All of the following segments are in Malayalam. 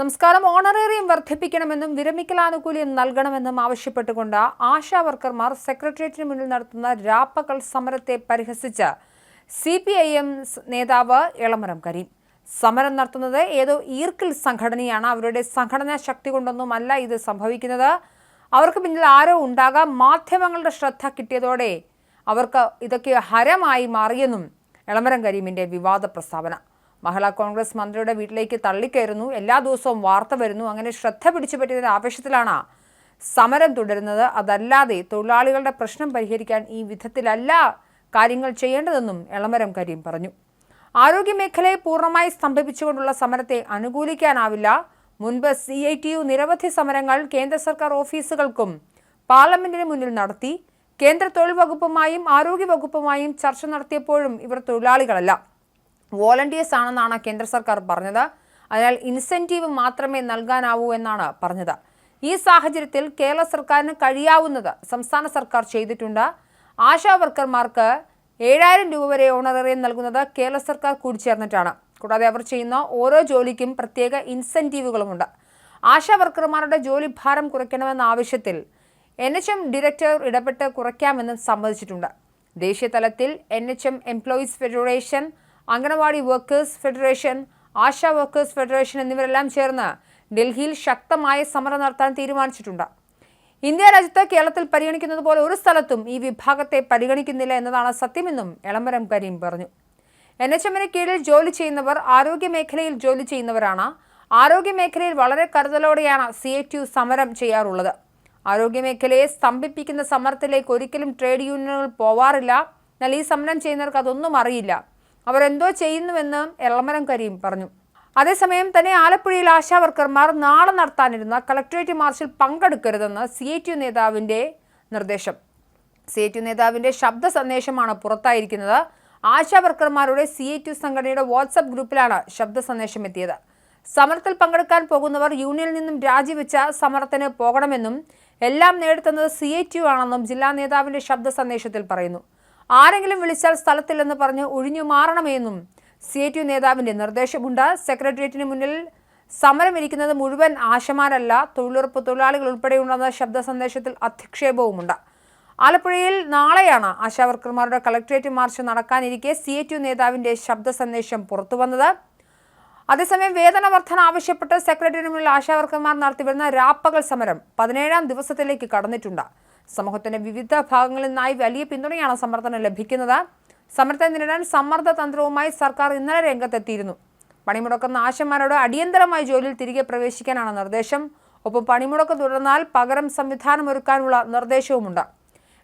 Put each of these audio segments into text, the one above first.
നമസ്കാരം. ഓണറേറിയം വർദ്ധിപ്പിക്കണമെന്നും വിരമിക്കൽ ആനുകൂല്യം നൽകണമെന്നും ആവശ്യപ്പെട്ടുകൊണ്ട് ആശാ വർക്കർമാർ സെക്രട്ടേറിയറ്റിന് മുന്നിൽ നടത്തുന്ന രാപ്പകൽ സമരത്തെ പരിഹസിച്ച് സി പി ഐ എം നേതാവ് ഇളമരം കരീം. സമരം നടത്തുന്നത് ഏതോ ഈർക്കിൽ സംഘടനയാണ്. അവരുടെ സംഘടനാ ശക്തി കൊണ്ടൊന്നുമല്ല ഇത് സംഭവിക്കുന്നത്. അവർക്ക് പിന്നിൽ ആരോ ഉണ്ടാകാം. മാധ്യമങ്ങളുടെ ശ്രദ്ധ കിട്ടിയതോടെ അവർക്ക് ഇതൊക്കെ ഹരമായി മാറിയെന്നും ഇളമരം കരീമിന്റെ വിവാദ പ്രസ്താവന. മഹിളാ കോൺഗ്രസ് മന്ത്രിയുടെ വീട്ടിലേക്ക് തള്ളിക്കയറുന്നു. എല്ലാ ദിവസവും വാർത്ത വരുന്നു. അങ്ങനെ ശ്രദ്ധ പിടിച്ചു പറ്റിയതിന്റെ ആവശ്യത്തിലാണ് സമരം തുടരുന്നത്. അതല്ലാതെ തൊഴിലാളികളുടെ പ്രശ്നം പരിഹരിക്കാൻ ഈ വിധത്തിലല്ല കാര്യങ്ങൾ ചെയ്യേണ്ടതെന്നും എളമരം കരീം പറഞ്ഞു. ആരോഗ്യമേഖലയെ പൂർണമായി സ്തംഭിപ്പിച്ചുകൊണ്ടുള്ള സമരത്തെ അനുകൂലിക്കാനാവില്ല. മുൻപ് സി ഐ ടി യു നിരവധി സമരങ്ങൾ കേന്ദ്ര സർക്കാർ ഓഫീസുകൾക്കും പാർലമെന്റിന് മുന്നിൽ നടത്തി. കേന്ദ്ര തൊഴിൽ വകുപ്പുമായും ആരോഗ്യ വകുപ്പുമായും ചർച്ച നടത്തിയപ്പോഴും ഇവർ തൊഴിലാളികളല്ല. വോളണ്ടിയേഴ്സ് ആണെന്നാണ് കേന്ദ്ര സർക്കാർ പറഞ്ഞത്. അതിനാൽ ഇൻസെന്റീവ് മാത്രമേ നൽകാനാവൂ എന്നാണ് പറഞ്ഞത്. ഈ സാഹചര്യത്തിൽ കേരള സർക്കാരിന് കഴിയാവുന്നത് സംസ്ഥാന സർക്കാർ ചെയ്തിട്ടുണ്ട്. ആശാ വർക്കർമാർക്ക് ഏഴായിരം രൂപ വരെ ഓണറേറിയം നൽകുന്നത് കേരള സർക്കാർ കൂടിച്ചേർന്നിട്ടാണ്. കൂടാതെ അവർ ചെയ്യുന്ന ഓരോ ജോലിക്കും പ്രത്യേക ഇൻസെന്റീവുകളുമുണ്ട് ആശാ വർക്കർമാരുടെ ജോലി ഭാരം കുറയ്ക്കണമെന്ന ആവശ്യത്തിൽ എൻ എച്ച് എം ഡയറക്ടർ ഇടപെട്ട് കുറയ്ക്കാമെന്നും സമ്മതിച്ചിട്ടുണ്ട്. ദേശീയ തലത്തിൽ N H M employees federation anganwadi workers federation ASHA workers federation എന്നിവരെല്ലാം ചേർന്ന് ഡൽഹിയിൽ ശക്തമായ സമരം നടത്താൻ തീരുമാനിച്ചിട്ടുണ്ട്. ഇന്ത്യ രാജ്യത്ത് കേരളത്തിൽ പരിഗണിക്കുന്നത് പോലെ ഒരു സ്ഥലത്തും ഈ വിഭാഗത്തെ പരിഗണിക്കുന്നില്ല എന്നതാണ് സത്യമെന്നും എളമരം കരീം പറഞ്ഞു. എൻ എച്ച് എമ്മിന് കീഴിൽ ജോലി ചെയ്യുന്നവർ ആരോഗ്യ മേഖലയിൽ ജോലി ചെയ്യുന്നവരാണ്. ആരോഗ്യ മേഖലയിൽ വളരെ കരുതലോടെയാണ് സി എ യു സമരം ചെയ്യാറുള്ളത്. ആരോഗ്യ മേഖലയെ സ്തംഭിപ്പിക്കുന്ന സമരത്തിലേക്ക് ഒരിക്കലും ട്രേഡ് യൂണിയനുകൾ പോവാറില്ല. എന്നാൽ ഈ സമരം ചെയ്യുന്നവർക്ക് അതൊന്നും അറിയില്ല. അവരെന്തോ ചെയ്യുന്നുവെന്ന് എളമരം കരീം പറഞ്ഞു. അതേസമയം തന്നെ ആലപ്പുഴയിൽ ആശാവർക്കർമാർ നാളെ നടത്താനിരുന്ന കളക്ടറേറ്റ് മാർച്ചിൽ പങ്കെടുക്കരുതെന്ന് സി ഐ ടി നേതാവിന്റെ നിർദ്ദേശം. സി ഐ ടി നേതാവിന്റെ ശബ്ദ സന്ദേശമാണ് പുറത്തായിരിക്കുന്നത്. ആശാവർക്കർമാരുടെ സി ഐ ടി സംഘടനയുടെ വാട്സപ്പ് ഗ്രൂപ്പിലാണ് ശബ്ദ സന്ദേശം എത്തിയത് സമരത്തിൽ പങ്കെടുക്കാൻ പോകുന്നവർ യൂണിയനിൽ നിന്നും രാജിവെച്ച സമരത്തിന് പോകണമെന്നും എല്ലാം നേടുത്തുന്നത് സി ഐ ടി ആണെന്നും ജില്ലാ നേതാവിന്റെ ശബ്ദ സന്ദേശത്തിൽ പറയുന്നു. ആരെങ്കിലും വിളിച്ചാൽ സ്ഥലത്തില്ലെന്ന് പറഞ്ഞ് ഒഴിഞ്ഞു മാറണമെന്നും സി ഐ ടി നേതാവിന്റെ നിർദ്ദേശമുണ്ട്. സെക്രട്ടേറിയറ്റിന് മുന്നിൽ സമരമിരിക്കുന്നത് മുഴുവൻ ആശമാരല്ല. തൊഴിലുറപ്പ് തൊഴിലാളികൾ ഉൾപ്പെടെയുണ്ടെന്ന ശബ്ദ സന്ദേശത്തിൽ അധിക്ഷേപവുമുണ്ട്. ആലപ്പുഴയിൽ നാളെയാണ് ആശാവർക്കർമാരുടെ കളക്ടറേറ്റ് മാർച്ച് നടക്കാനിരിക്കെ സി ഐ ടി നേതാവിന്റെ ശബ്ദ സന്ദേശം പുറത്തു പുറത്തുവന്നത്. അതേസമയം വേതന വർധന ആവശ്യപ്പെട്ട് സെക്രട്ടറിന് മുന്നിൽ ആശാവർക്കർമാർ നടത്തിവരുന്ന രാപ്പകൽ സമരം പതിനേഴാം ദിവസത്തിലേക്ക് കടന്നിട്ടുണ്ട്. സമൂഹത്തിന്റെ വിവിധ ഭാഗങ്ങളിൽ നിന്നായി വലിയ പിന്തുണയാണ് സമ്മർദ്ദം ലഭിക്കുന്നത്. സമരത്തെ നേരിടാൻ സമ്മർദ്ദ തന്ത്രവുമായി സർക്കാർ ഇന്നലെ രംഗത്തെത്തിയിരുന്നു. പണിമുടക്കുന്ന ആശന്മാരോട് അടിയന്തരമായി ജോലിയിൽ തിരികെ പ്രവേശിക്കാനാണ് നിർദ്ദേശം. ഒപ്പം പണിമുടക്ക് തുടർന്നാൽ പകരം സംവിധാനം ഒരുക്കാനുള്ള നിർദ്ദേശവുമുണ്ട്.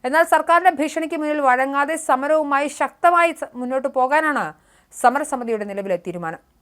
എന്നാൽ സർക്കാരിന്റെ ഭീഷണിക്ക് മുന്നിൽ വഴങ്ങാതെ സമരവുമായി ശക്തമായി മുന്നോട്ട് പോകാനാണ് സമരസമിതിയുടെ നിലവിലെ തീരുമാനം.